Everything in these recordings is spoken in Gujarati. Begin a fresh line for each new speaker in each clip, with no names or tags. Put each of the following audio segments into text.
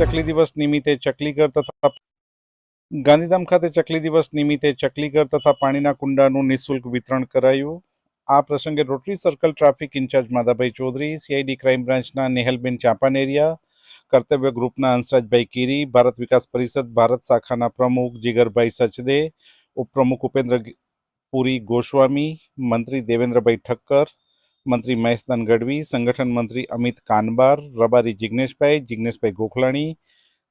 ચકલી દિવસ નિમિત્તે ચકલીઘર તથા ગાંધીધામ ખાતે ચકલી દિવસ નિમિત્તે ચકલીઘર તથા પાણીના કુંડાનું નિઃશુલ્ક વિતરણ કરાયું. આ પ્રસંગે rotary circle traffic incharge Madhabhai Chaudhary CID crime બ્રાન્ચના નેહલબેન ચાંપાનેરિયા, કર્તવ્ય ગ્રુપના હંસરાજભાઈ કીરી, ભારત વિકાસ પરિષદ, ભારત શાખાના પ્રમુખ જીગરભાઈ સચદે, ઉપપ્રમુખ ઉપેન્દ્ર પુરી ગોસ્વામી, મંત્રી દેવેન્દ્રભાઈ ઠક્કર મંત્રી મહેશદાન ગઢવી સંગઠન મંત્રી અમિત કાનબાર રબારી જિગ્નેશભાઈ જિગ્નેશભાઈ ગોખલાણી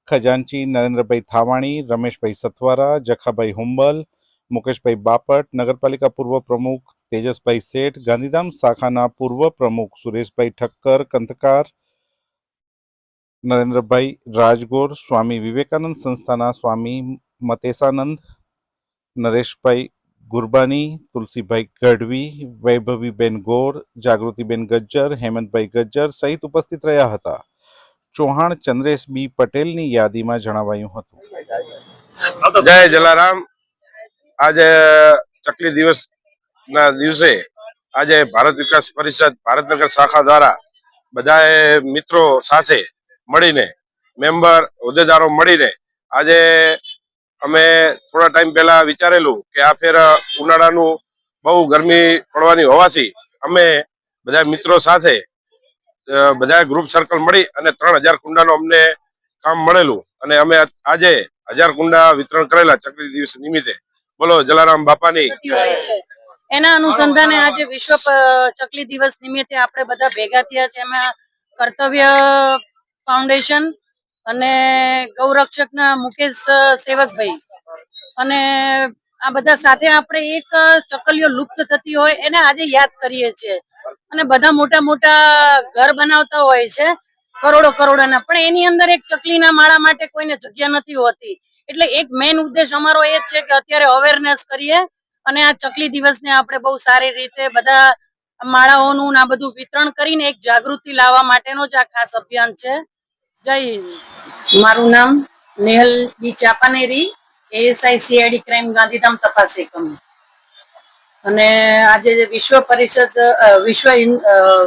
ખજાનચી નરેન્દ્રભાઈ થાવાણી રમેશભાઈ સથવારા જખાભાઈ હુંબલ મુકેશભાઈ બાપટ નગરપાલિકા પૂર્વ પ્રમુખ તેજસભાઈ શેઠ ગાંધીધામ શાખાના પૂર્વ પ્રમુખ સુરેશભાઈ ઠક્કર કંથકાર નરેન્દ્રભાઈ રાજગોર સ્વામી વિવેકાનંદ સંસ્થાના સ્વામી મતેશાનંદ નરેશભાઈ ગુરબાની, તુલસીભાઈ ગઢવી, વૈભવીબેન ગોર, જાગૃતિબેન ગજ્જર, હેમંતભાઈ ગજ્જર સહિત ઉપસ્થિત રહ્યા હતા. ચૌહાણ ચંદ્રેશ બી પટેલની યાદીમાં જણાવાયું હતું.
જય જલારામ. આજે ચકલી દિવસ ના દિવસે આજે ભારત વિકાસ પરિષદ, ભારતનગર શાખા દ્વારા બધાએ મિત્રો સાથે મળીને, મેમ્બર હોદ્દેદારો મળીને આજે અમે થોડા ટાઈમ પહેલા વિચારેલું કે આ ફેર ઉનાળાનું બહુ ગરમી પડવાની હોવાથી અમે બધા મિત્રો સાથે બધા ગ્રુપ સર્કલ મળી અને ત્રણ હજાર કુંડાનું અમને કામ મળેલું. અને અમે આજે હજાર કુંડા વિતરણ કરેલા ચકલી દિવસ નિમિત્તે. બોલો, જલારામ બાપાની.
એના અનુસંધાને આજે વિશ્વ ચકલી દિવસ નિમિત્તે આપણે બધા ભેગા થયા છે. એમાં કર્તવ્ય ફાઉન્ડેશન અને ગૌરક્ષકના મુકેશ સેવકભાઈ. અને આ બધા સાથે આપણે એક ચકલીઓ લુપ્ત થતી હોય એને આજે યાદ કરીએ છીએ. અને બધા મોટા મોટા ઘર બનાવતા હોય છે, કરોડો કરોડોના. પણ એની અંદર એક ચકલીના માળા માટે કોઈને જગ્યા નથી હોતી. એટલે એક મેઇન ઉદ્દેશ અમારો એ જ છે કે અત્યારે અવેરનેસ કરીએ અને આ ચકલી દિવસને આપણે બહુ સારી રીતે બધા માળાઓનું આ બધું વિતરણ કરીને એક જાગૃતિ લાવવા માટેનો જ આ ખાસ અભિયાન છે. જય હિન્દ. મારું નામ Nehal B Chapaneri ASI CID crime Gandhidham તપાસ એકમ. અને આજે વિશ્વ પરિષદ વિશ્વ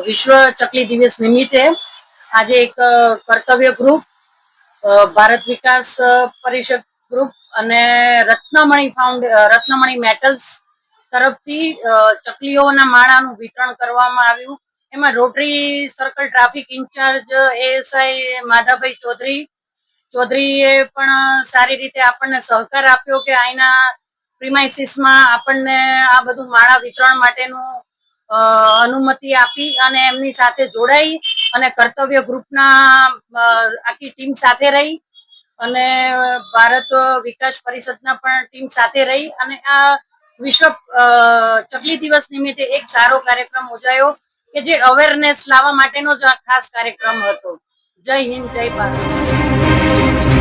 વિશ્વ ચકલી દિવસ નિમિત્તે આજે એક કર્તવ્ય ગ્રુપ ભારત વિકાસ પરિષદ ગ્રુપ અને રત્નમણી ફાઉન્ડ રત્નમણી મેટલ્સ તરફથી ચકલીઓના માળાનું વિતરણ કરવામાં આવ્યું. એમાં rotary circle traffic incharge ASI Madhabhai Chaudhary ચૌધરીએ પણ સારી રીતે આપણને સહકાર આપ્યો કે અહીંના પ્રિમાઇસીસમાં આપણને આ બધું માળા વિતરણ માટેનું અનુમતિ આપી અને એમની સાથે જોડાઈ અને કર્તવ્ય ગ્રુપના આખી ટીમ સાથે રહી અને ભારત વિકાસ પરિષદના પણ ટીમ સાથે રહી અને આ વિશ્વ ચકલી દિવસ નિમિત્તે એક સારો કાર્યક્રમ યોજાયો કે જે અવેરનેસ લાવવા માટેનો જ આ ખાસ કાર્યક્રમ હતો. જય હિન્દ જય ભારત.